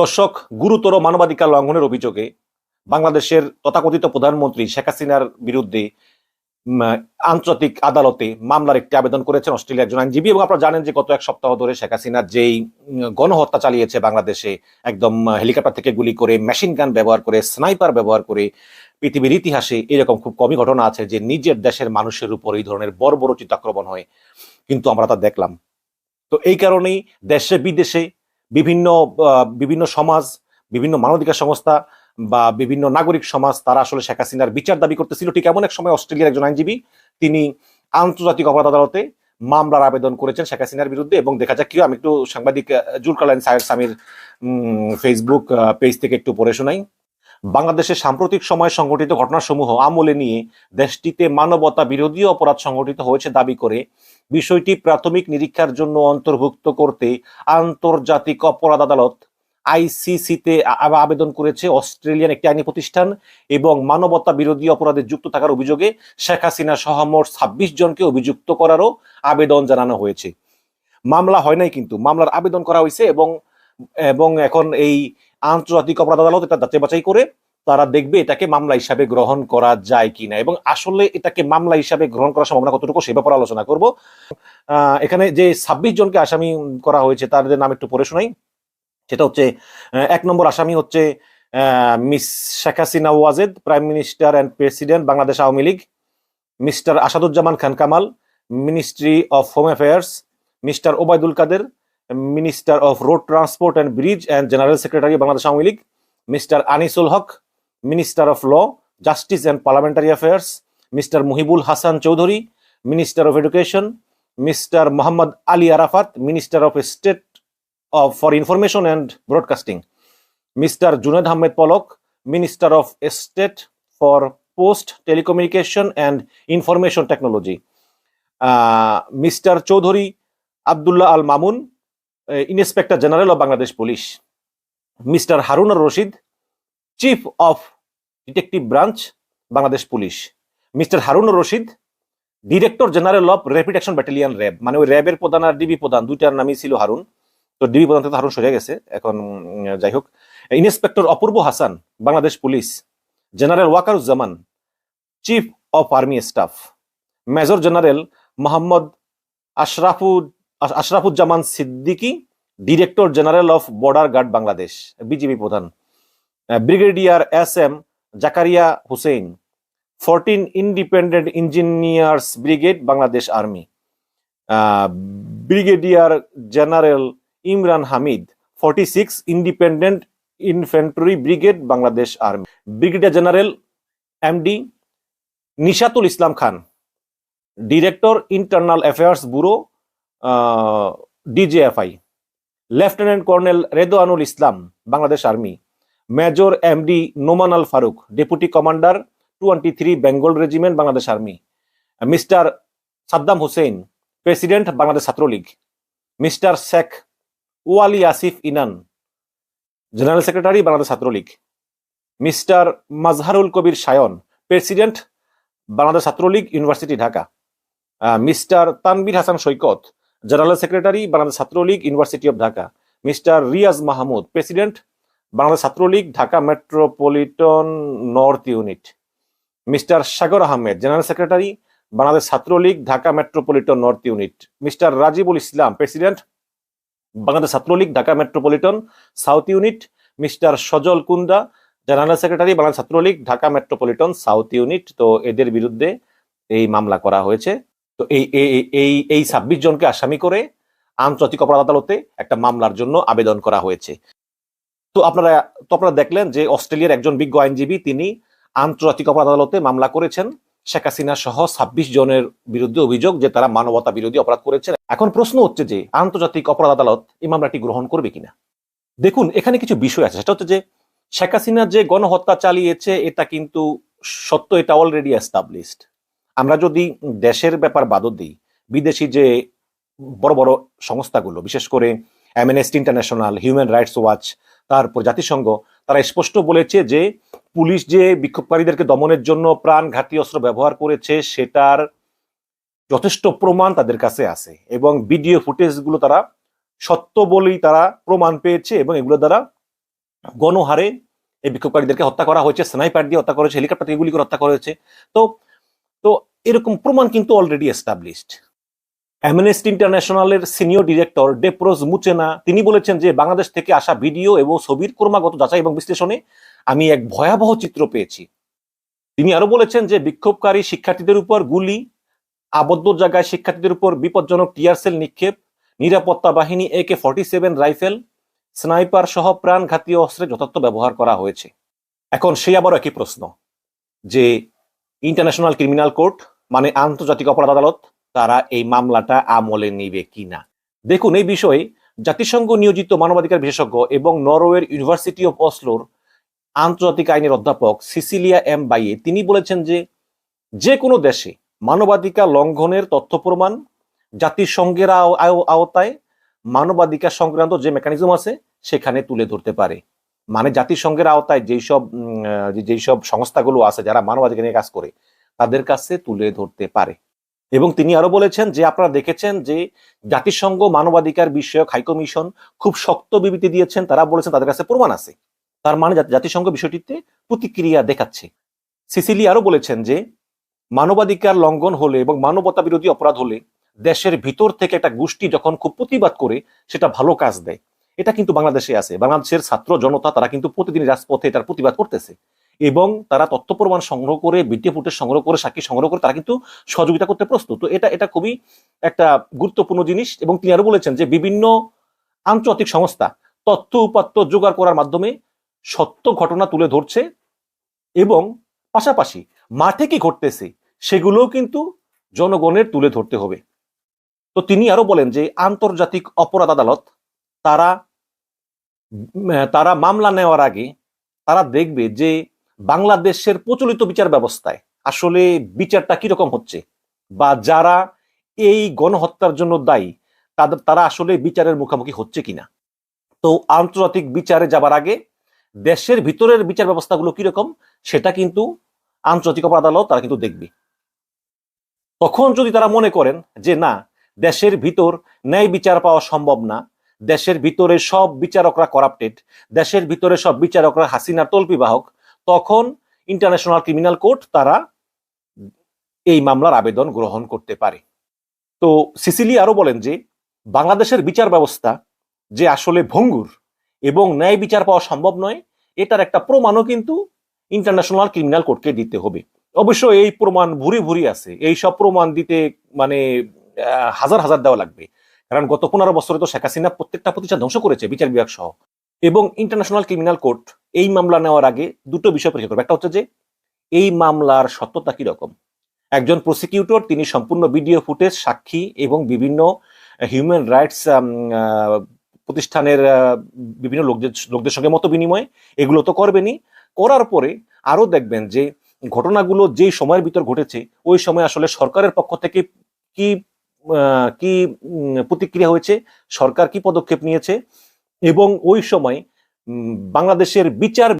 দর্শক গুরুতর মানবাধিকার লঙ্ঘনের অভিযোগে বাংলাদেশের তথাকথিত প্রধানমন্ত্রী শেখ হাসিনার বিরুদ্ধে আন্তর্জাতিক আদালতে মামলার একটি আবেদন করেছেন অস্ট্রেলিয়ার একজন আইনজীবী এবং আপনারা জানেন যে গত এক সপ্তাহ ধরে শেখ হাসিনার যেই গণহত্যা চালিয়েছে বাংলাদেশে একদম হেলিকপ্টার থেকে গুলি করে মেশিন গান ব্যবহার করে স্নাইপার ব্যবহার করে পৃথিবীর ইতিহাসে এরকম খুব কমই ঘটনা আছে যে নিজের দেশের মানুষের উপর এই ধরনের বর্বরচিত আক্রমণ হয় কিন্তু আমরা তা দেখলাম তো এই কারণেই দেশে বিদেশে বিভিন্ন বিভিন্ন সমাজ বিভিন্ন মানবাধিকার সংস্থা বা বিভিন্ন নাগরিক সমাজ তারা আসলে শেখ হাসিনার বিচার দাবি করতেছিল ঠিক এমন এক সময় অস্ট্রেলিয়ার একজন আইনজীবী তিনি আন্তর্জাতিক অপরাধ আদালতে মামলার আবেদন করেছেন শেখ হাসিনার বিরুদ্ধে এবং দেখা যাক কি আমি একটু সাংবাদিক জুলকালাইন সাহেব স্বামীর ফেসবুক পেজ থেকে একটু পড়ে শোনাই বাংলাদেশে সাম্প্রতিক সময়ে সংঘটিত ঘটনাসমূহ আমলে নিয়ে দেশটিতে মানবতা বিরোধী অপরাধ সংঘটিত হয়েছে দাবি করে বিষয়টি প্রাথমিক নিরীক্ষার জন্য অন্তর্ভুক্ত করতে আন্তর্জাতিক অপরাধ আদালত আইসিসিতে আবেদন করেছে অস্ট্রেলিয়ান একটি আইনি প্রতিষ্ঠান এবং মানবতা বিরোধী অপরাধে যুক্ত থাকার অভিযোগে শেখ হাসিনা সহ মোট ছাব্বিশ জনকে অভিযুক্ত করারও আবেদন জানানো হয়েছে মামলা হয় নাই কিন্তু মামলার আবেদন করা হয়েছে এবং এবং এখন এই আন্তর্জাতিক অপরাধ আদালত এটা যাচাই বাছাই করে তারা দেখবে এটাকে মামলা হিসাবে গ্রহণ করা যায় কিনা এবং আসলে এটাকে মামলা হিসাবে গ্রহণ করার সম্ভাবনা কতটুকু সে ব্যাপারে আলোচনা করব এখানে যে ছাব্বিশ জনকে আসামি করা হয়েছে তাদের নাম একটু পড়ে শোনাই সেটা হচ্ছে এক নম্বর আসামি হচ্ছে miss Sheikh Hasina Wazed prime minister and president Bangladesh Awami League mister Asaduzzaman Khan Kamal ministry of home affairs mister Obaidul Quader minister of road transport and bridge and general secretary Bangladesh Awami League mister Anisul Haq Minister of Law, Justice and Parliamentary Affairs, Mr. Muhibul Hasan Choudhury, Minister of Education, Mr. Muhammad Ali Arafat, Minister of State for Information and Broadcasting, Mr. Junaid Ahmed Pollock, Minister of State for Post, Telecommunication and Information Technology, uh, Mr. Choudhury Abdullah Al Mamun, uh, Inspector General of Bangladesh Police, Mr. Harun Al Rashid, chief of detective branch Bangladesh police mister Harunur Rashid director general of rapid action battalion RAB মানে ওই র্যাবের প্রধান আর DB প্রধান দুইটার নামই ছিল হারুন তো DB প্রধান থেকে হারুন সরে গেছে এখন যাই হোক inspector Apurba Hasan Bangladesh police general Wakeruzzaman chief of army staff major general Mohammad Ashrafu Ashrafuzzaman Siddiqui director general of border guard Bangladesh BGB প্রধান brigadier S M Zakaria Hussain fourteen independent engineers brigade Bangladesh army brigadier general Imran Hamid forty six independent infantry brigade Bangladesh army brigadier general MD Nishatul Islam Khan director internal affairs bureau DGFI lieutenant colonel Redwanul Islam Bangladesh army major MD Noman Al Faruk deputy commander twenty three Bengal regiment Bangladesh army mister Saddam Hussain president Bangladesh Chhatra League mister Sheikh Wali Asif Inan general secretary Bangladesh Chhatra League mister Mazharul Kabir Sayan president Bangladesh Chhatra League university Dhaka mister Tanvir Hasan Saikat general secretary Bangladesh Chhatra League university of Dhaka mister Riaz Mahmud president Bangladesh Chhatra League Dhaka metropolitan north unit mister Sagar Ahmed general secretary Bangladesh Chhatra League Dhaka metropolitan north unit mister Rajibul Islam president Bangladesh Chhatra League Dhaka metropolitan south unit mister Sajal Kunda general secretary Bangladesh Chhatra League Dhaka metropolitan south unit তো এদের বিরুদ্ধে এই মামলা করা হয়েছে তো এই এই এই ছাব্বিশ জনকে আসামি করে আন্তর্জাতিক অপরাধ আদালতে একটা মামলার জন্য আবেদন করা হয়েছে তো আপনারা তো আপনারা দেখলেন যে অস্ট্রেলিয়ার একজন বিজ্ঞ আইনজীবী তিনি আন্তর্জাতিক অপরাধ আদালতে মামলা করেছেন শেখ হাসিনা সহ ছাব্বিশ জনের বিরুদ্ধে অভিযোগ যে তারা মানবতা বিরোধী অপরাধ করেছেন এখন প্রশ্ন হচ্ছে যে আন্তর্জাতিক অপরাধ আদালত এই মামলাটি গ্রহণ করবে কিনা দেখুন এখানে কিছু বিষয় আছে সেটা হচ্ছে যে শেখ হাসিনা যে গণহত্যা চালিয়েছে এটা কিন্তু সত্য এটা অলরেডি এস্টাবলিশড আমরা যদি দেশের ব্যাপার বাদ দিই বিদেশি যে বড় বড় সংস্থাগুলো বিশেষ করে amnesty international human rights watch তারপর জাতিসংঘ তারা স্পষ্ট বলেছে যে পুলিশ যে বিক্ষোভকারীদেরকে দমনের জন্য প্রাণঘাতী অস্ত্র ব্যবহার করেছে সেটার যথেষ্ট প্রমাণ তাদের কাছে আছে এবং ভিডিও ফুটেজগুলো তারা সত্য বলেই তারা প্রমাণ পেয়েছে এবং এগুলো দ্বারা গণহারে এই বিক্ষোভকারীদেরকে হত্যা করা হয়েছে স্নাইপার দিয়ে হত্যা করা হয়েছে হেলিকপ্টার থেকে গুলি করে হত্যা করা হয়েছে তো তো এরকম প্রমাণ কিন্তু অলরেডি এস্টাবলিশড অ্যামনেস্টি ইন্টারন্যাশনালের সিনিয়র ডিরেক্টর ডেপ্রোজ মুচেনা তিনি বলেছেন যে বাংলাদেশ থেকে আসা ভিডিও এবং ছবির কর্মাগত যাচাই এবং বিশ্লেষণে আমি এক ভয়াবহ চিত্র পেয়েছি তিনি আরো বলেছেন যে বিক্ষোভকারী শিক্ষার্থীদের উপর গুলি আবদ্ধ জায়গায় শিক্ষার্থীদের উপর বিপজ্জনক টিয়ারসেল নিক্ষেপ নিরাপত্তা বাহিনী A K forty seven rifle sniper সহ প্রাণঘাতীয় অস্ত্রের যথার্থ ব্যবহার করা হয়েছে এখন সেই আবারও একই প্রশ্ন যে ইন্টারন্যাশনাল ক্রিমিনাল কোর্ট মানে আন্তর্জাতিক অপরাধ আদালত তারা এই মামলাটা আমলে নিবে কিনা দেখুন এই বিষয়ে জাতিসংঘ নিয়োজিত মানবাধিকার বিশেষজ্ঞ এবং নরওয়ের ইউনিভার্সিটি অফ অসলোর আন্তর্জাতিক আইনের অধ্যাপক সিসিলিয়া এম বাইয়ে তিনি বলেছেন যে যে কোনো দেশে মানবাধিকার লঙ্ঘনের তথ্য প্রমাণ জাতিসংঘের আওতায় মানবাধিকার সংক্রান্ত যে মেকানিজম আছে সেখানে তুলে ধরতে পারে মানে জাতিসংঘের আওতায় যেই সব যেই সব সংস্থাগুলো আছে যারা মানবাধিকার নিয়ে কাজ করে তাদের কাছে তুলে ধরতে পারে এবং তিনি আরো বলেছেন যে আপনারা দেখেছেন যে জাতিসংঘ মানবাধিকার বিষয়ক হাইকমিশন খুব শক্ত বিবৃতি দিয়েছেন তারা বলেছেন তাদের কাছে প্রমাণ আছে তার মানে জাতিসংঘ বিষয়টিতে প্রতিক্রিয়া দেখাচ্ছে সিসিলি আরো বলেছেন যে মানবাধিকার লঙ্ঘন হলে এবং মানবতা বিরোধী অপরাধ হলে দেশের ভিতর থেকে একটা গোষ্ঠী যখন খুব প্রতিবাদ করে সেটা ভালো কাজ দেয় এটা কিন্তু বাংলাদেশে আছে বাংলাদেশের ছাত্র জনতা তারা কিন্তু প্রতিদিন রাজপথে এটার প্রতিবাদ করতেছে এবং তারা তথ্য প্রমাণ সংগ্রহ করে ভিডিও ফুটেজ সংগ্রহ করে সাক্ষী সংগ্রহ করে তারা কিন্তু সহযোগিতা করতে প্রস্তুত তো এটা এটা খুবই একটা গুরুত্বপূর্ণ জিনিস এবং তিনি আরো বলেছেন যে বিভিন্ন আন্তর্জাতিক সংস্থা তথ্য উপাত্ত জোগাড় করার মাধ্যমে সত্য ঘটনা তুলে ধরছে এবং পাশাপাশি মাঠে কি ঘটতেছে সেগুলোও কিন্তু জনগণের তুলে ধরতে হবে তো তিনি আরো বলেন যে আন্তর্জাতিক অপরাধ আদালত তারা তারা মামলা নেওয়ার আগে তারা দেখবে যে বাংলাদেশের প্রচলিত বিচার ব্যবস্থায় আসলে বিচারটা কিরকম হচ্ছে বা যারা এই গণহত্যার জন্য দায়ী তাদের তারা আসলে বিচারের মুখোমুখি হচ্ছে কিনা তো আন্তর্জাতিক বিচারে যাবার আগে দেশের ভিতরের বিচার ব্যবস্থাগুলো কিরকম সেটা কিন্তু আন্তর্জাতিক অপরাধ আদালত তারা কিন্তু দেখবে তখন যদি তারা মনে করেন যে না দেশের ভিতর ন্যায় বিচার পাওয়া সম্ভব না দেশের ভিতরে সব বিচারকরা করাপ্টেড দেশের ভিতরে সব বিচারকরা হাসিনা তল্পিবাহক তখন ইন্টারন্যাশনাল ক্রিমিনাল কোর্ট তারা এই মামলার আবেদন গ্রহণ করতে পারে তো সিসিলি আরও বলেন যে বাংলাদেশের বিচার ব্যবস্থা যে আসলে ভঙ্গুর এবং ন্যায় বিচার পাওয়া সম্ভব নয় এটার একটা প্রমাণও কিন্তু ইন্টারন্যাশনাল ক্রিমিনাল কোর্টকে দিতে হবে অবশ্য এই প্রমাণ ভুরি ভুরি আছে এই সব প্রমাণ দিতে মানে হাজার হাজার দেওয়া লাগবে কারণ গত পনেরো বছরে তো শেখ হাসিনা প্রত্যেকটা প্রতিষ্ঠান ধ্বংস করেছে বিচার বিভাগ সহ এবং ইন্টারন্যাশনাল ক্রিমিনাল কোর্ট এই মামলা নেওয়ার আগে দুটো বিষয় পরীক্ষা করবে একটা হচ্ছে যে এই মামলার সত্যতা রকম একজন প্রসিকিউটর তিনি সম্পূর্ণ ভিডিও ফুটেজ সাক্ষী এবং বিভিন্ন হিউম্যান রাইটস প্রতিষ্ঠানের বিভিন্ন লোকদের লোকদের সঙ্গে মত বিনিময় এগুলো তো করবেনই করার পরে আরও দেখবেন যে ঘটনাগুলো যে সময়ের ভিতর ঘটেছে ওই সময় আসলে সরকারের পক্ষ থেকে কি কি প্রতিক্রিয়া হয়েছে সরকার কি পদক্ষেপ নিয়েছে এবং ওই সময় বাংলাদেশের বিচার